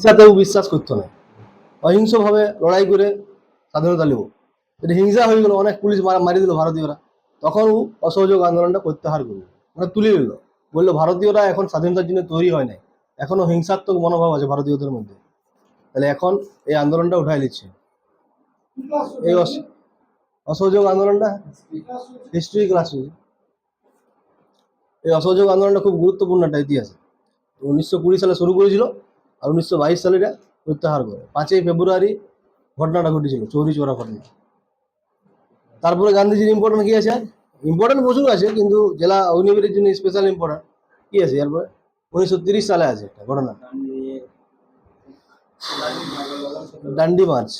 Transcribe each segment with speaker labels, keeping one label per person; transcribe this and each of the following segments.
Speaker 1: হিংসাতেও বিশ্বাস করতো না। অহিংসভাবে লড়াই করে স্বাধীনতা নেব। যদি হিংসা হয়ে গেল, অনেক পুলিশ মারা মারি দিল ভারতীয়রা, তখন ও অসহযোগ আন্দোলনটা প্রত্যাহার করল মানে তুলে নিল। বলল, ভারতীয়রা এখন স্বাধীনতার জন্য তৈরি হয় নাই। এখনও হিংসাত্মক মনোভাব আছে ভারতীয়দের মধ্যে। তাহলে এখন এই আন্দোলনটা উঠাই নিচ্ছে। এই অসহযোগ আন্দোলনটা? হিস্ট্রি ক্লাস এই অসহযোগ আন্দোলনটা খুব গুরুত্বপূর্ণ একটা ইতিহাস। উনিশশো কুড়ি সালে শুরু করেছিল। আর উনিশশো বাইশ সালে এটা প্রত্যাহার করে। পাঁচই ফেব্রুয়ারি ঘটনাটা ঘটেছিল চৌরি চোরা ঘটনা। তারপরে গান্ধীজির ইম্পর্টেন্ট কি আছে? ইম্পর্টেন্ট প্রচুর আছে, কিন্তু জেলা অগ্নিবীরের জন্য স্পেশাল ইম্পর্টেন্ট কি আছে? এরপরে উনিশশো তিরিশ সালে আছে একটা ঘটনা। ডান্ডি মার্চ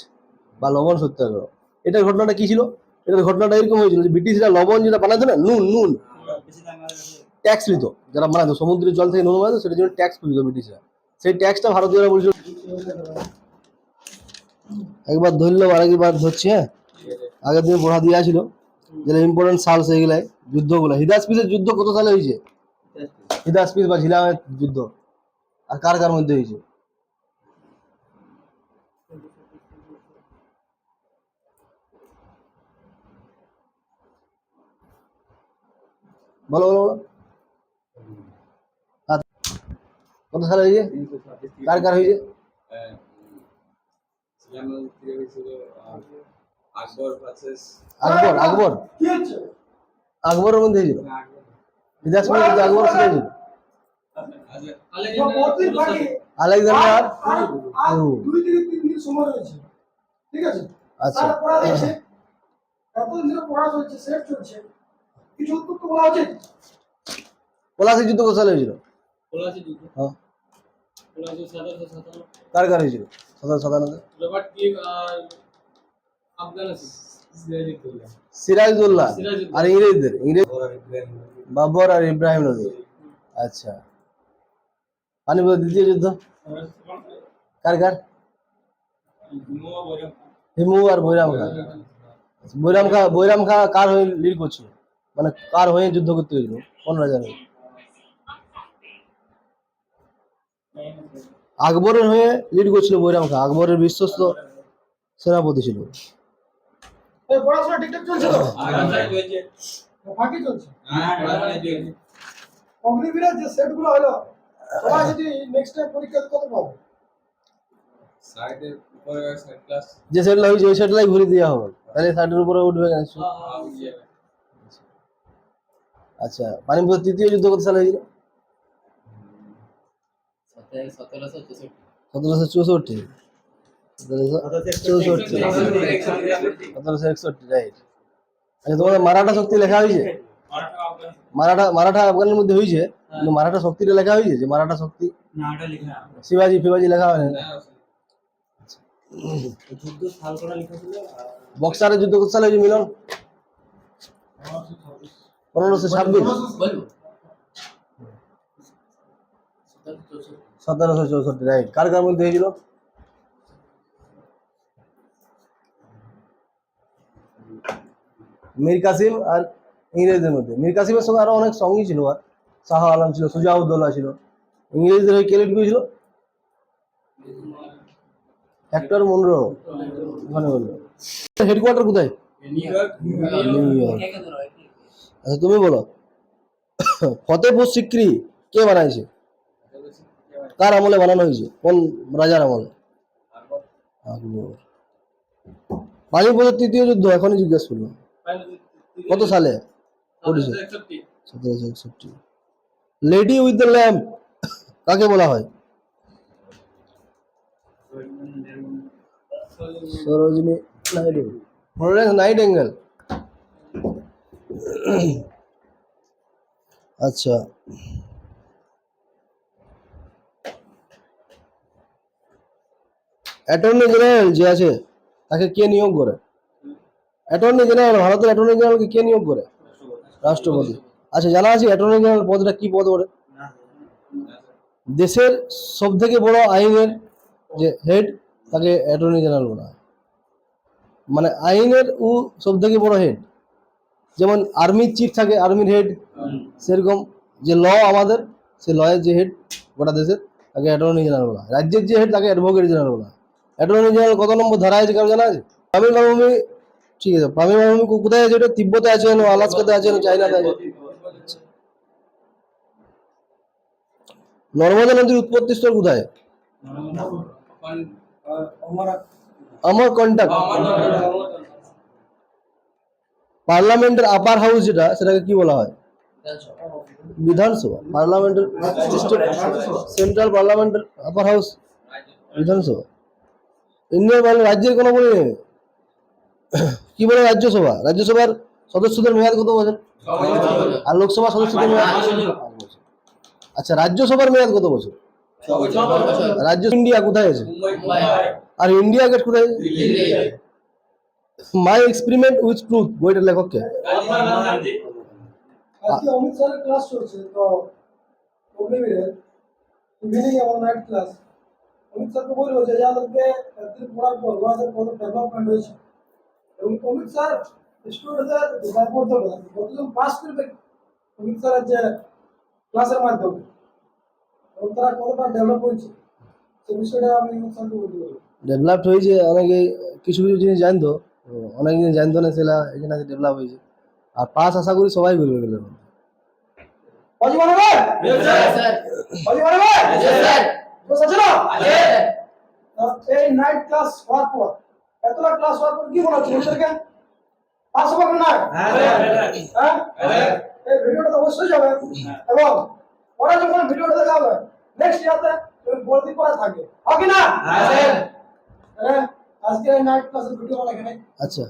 Speaker 1: বা লবণ সত্যাগ্রহ। এটার ঘটনাটা কি ছিল? এটার ঘটনাটা এরকম হয়েছিল যে ব্রিটিশরা লবণ যেটা বানাতো না, নুন নুন। ট্যাক্স নিত। যারা বানাতো, সমুদ্রের জল থেকে নুন বানাতো, সেটার জন্য ট্যাক্স নিত ব্রিটিশরা। সেই ট্যাক্সটা ভারতীয়রা বলছিল। একবার ধরলো আর একবার ধরছি হ্যাঁ? আগের দিন পড়া দিয়া ছিল যেটা ইম্পর্টেন্ট সাল সেইগুলাই যুদ্ধগুলো। হিদাসপিসের যুদ্ধ কত সালে হয়েছে? হিদাসপিস বা ঝিলামের যুদ্ধ। আর কার কার মধ্যে হয়েছে? বলো বলো বলো আচ্ছা। কত সালে হয়েছে? কার কার হয়েছে?
Speaker 2: আকবর
Speaker 1: আকবর। আকবরের মধ্যে হয়েছিল? আকবর
Speaker 3: দুই তিন দিন সময় ঠিক আছে
Speaker 1: আচ্ছা।
Speaker 3: এতদিন ধরে পড়া চলছে সেট কিছু উত্তর তো বলা
Speaker 1: পলাশি যুদ্ধ সালে হয়েছিল? হ্যাঁ। কার কার হয়েছিল?
Speaker 2: আর
Speaker 1: ইংরেজদের? ইংরেজ বাবর আর ইব্রাহিম নদী। আচ্ছা। পানিপথ দ্বিতীয় যুদ্ধ? কার কার?
Speaker 2: বৈরাম।
Speaker 1: হিমু আর বৈরাম খা বৈরাম খা বৈরাম খা কার হয়ে লিড করছিল? মানে কার হয়ে যুদ্ধ করতে হয়েছিল? কোন রাজার হয়ে? আকবরের হয়ে লিড করছিল বৈরাম খা। আকবরের বিশ্বস্ত সেনাপতি ছিল।
Speaker 3: পড়াশোনা ঠিকঠাক চলছে তো? ফাঁকি চলছে?
Speaker 2: হ্যাঁ পড়াশোনা চলছে
Speaker 3: অগ্নিবীরের যে সেটগুলো হলো সবাই যদি নেক্সট টাইম পরীক্ষা কত পাবো?
Speaker 2: সাইডের উপরে সাইড ক্লাস
Speaker 1: যে সেটলা হয়েছে ওই সেটলাই ঘুরে দেওয়া হবে। তাহলে সাইডের উপরে উঠবে আচ্ছা পানিপথ তৃতীয় যুদ্ধ কত সালে হয়েছিল?
Speaker 2: সতেরোশো চৌষট্টি।
Speaker 1: সতেরোশো একষট্টি রাইট আচ্ছা মারাঠা শক্তি লেখা হয়েছে? মারাঠা মারাঠা আফগানের মধ্যে হয়েছে? কিন্তু মারাঠা শক্তিটা লেখা হয়েছে? যে মারাঠা শক্তি? শিবাজি, ফিবাজি লেখা হয় বক্সারের যুদ্ধ সালে হয়েছে মিলন? পনেরোশো ছাব্বিশ। সতেরোশো চৌষট্টি রাইট কার কার মধ্যে হয়েছিল? মীর কাসিম আর ইংরেজদের মধ্যে। মীর কাসিমের সঙ্গে আরও অনেক সঙ্গী ছিল আর। শাহ আলম ছিল, সুজাউদ্দৌলা ছিল। ইংরেজদের হয়ে কে লিড করেছিল? হেক্টর মুনরো ওখানে বলল হেডকোয়ার্টার কোথায়? আচ্ছা তুমি বলো। ফতেপুর সিক্রি কে বানাইছে? কার আমলে বানানো হয়েছে? কোন রাজার আমলে? আকবর পানিপথের তৃতীয় যুদ্ধ, এখনই জিজ্ঞেস করলাম কত সালে? সতেরোশো একষট্টি। লেডি উইথ দ্য ল্যাম্প কাকে বলা হয়? সরোজিনী নাইডু। ফ্লোরেন্স অ্যাঙ্গেল আচ্ছা। অ্যাটর্নি জেনারেল যে আছে, তাকে কে নিয়োগ করে? অ্যাটর্নি জেনারেল ভারতের অ্যাটর্নি জেনারেলকে কে নিয়োগ করে? রাষ্ট্রপতি। আচ্ছা জানা আছে অ্যাটর্নি জেনারেল পদটা কি পদ করে দেশের সব থেকে বড় আইনের যে হেড তাকে অ্যাটর্নি জেনারেল বলা হয়। মানে আইনের ও সব থেকে বড় হেড যেমন আর্মির চিফ থাকে আর্মির হেড সেরকম যে ল আমাদের, সে লয়ের যে হেড গোটা দেশের, তাকে অ্যাটর্নি জেনারেল বলা হয়। রাজ্যের যে হেড তাকে অ্যাডভোকেট জেনারেল বলা হয়। অ্যাটর্নি জেনারেল কত নম্বর ধারা আছে কারও জানা আছে? পামিল মালভূমি ঠিক আছে পামিল মালভূমি কোথায় আছে এটা তিব্বতে আছে না আলাস্কাতে আছে না চাইনাতে আছে? নর্মদা নদীর উৎপত্তি স্থল কোথায়? আমার কন্টাক্ট পার্লামেন্টের আপার হাউস যেটা, সেটাকে কি বলা হয়? বিধানসভা। পার্লামেন্টের সেন্ট্রাল পার্লামেন্টের আপার হাউস বিধানসভা। ইন্ডিয়ান পার্লামেন্ট রাজ্যের কোনো বলে নেই। কি বলে রাজ্যসভা? রাজ্যসভার সদস্যদের মেয়াদ কত বছর আর লোকসভা সদস্যদের মেয়াদ? আচ্ছা রাজ্যসভার মেয়াদ কত বছর? রাজ্য ইন্ডিয়া কোথায় আছে? আর ইন্ডিয়া গেট কোথায়? মাই এক্সপেরিমেন্ট উইথ ট্রুথ বইটার লেখক কে?
Speaker 3: ক্লাস চলছে, তো ইভিনিং এবং নাইট ক্লাস অমিত স্যারকে বলব যে যাদেরকে একদিন পড়ার পর ওদের কত ডেভেলপমেন্ট হয়েছে। এবং অমিত স্যার স্টুডেন্টদের ডিসাইড করতে হবে কতজন পাস করবে অমিত স্যারের যে ক্লাসের মাধ্যমে। এবং তারা কতটা ডেভেলপ হয়েছে সে বিষয়টা আমি অমিত স্যারকে বলতে পারব।
Speaker 1: ডেভেলপড হয়েছে অনেকে কিছু কিছু জিনিস জানতো অনেক জিনিস জানতো না সেটা এখানে ডেভেলপ হয়েছে। আর পাস আশা করি সবাই করবে এগুলো
Speaker 3: বাজি মানবে বাজি মানবে বস আছে না এই নাইট ক্লাস হওয়ার পর এতটা ক্লাস হওয়ার পর কি মনে হচ্ছে নিজেদেরকে পাস হবে না? হ্যাঁ এই ভিডিওটা তো অবশ্যই যাবে। এবং পরে যখন ভিডিওটা দেখা হবে নেক্সট ইয়ারতে বলতে পরে থাকবে। হবে না? হ্যাঁ। আজকে নাইট ক্লাসের ভিডিও বানা এখানে।
Speaker 1: আচ্ছা।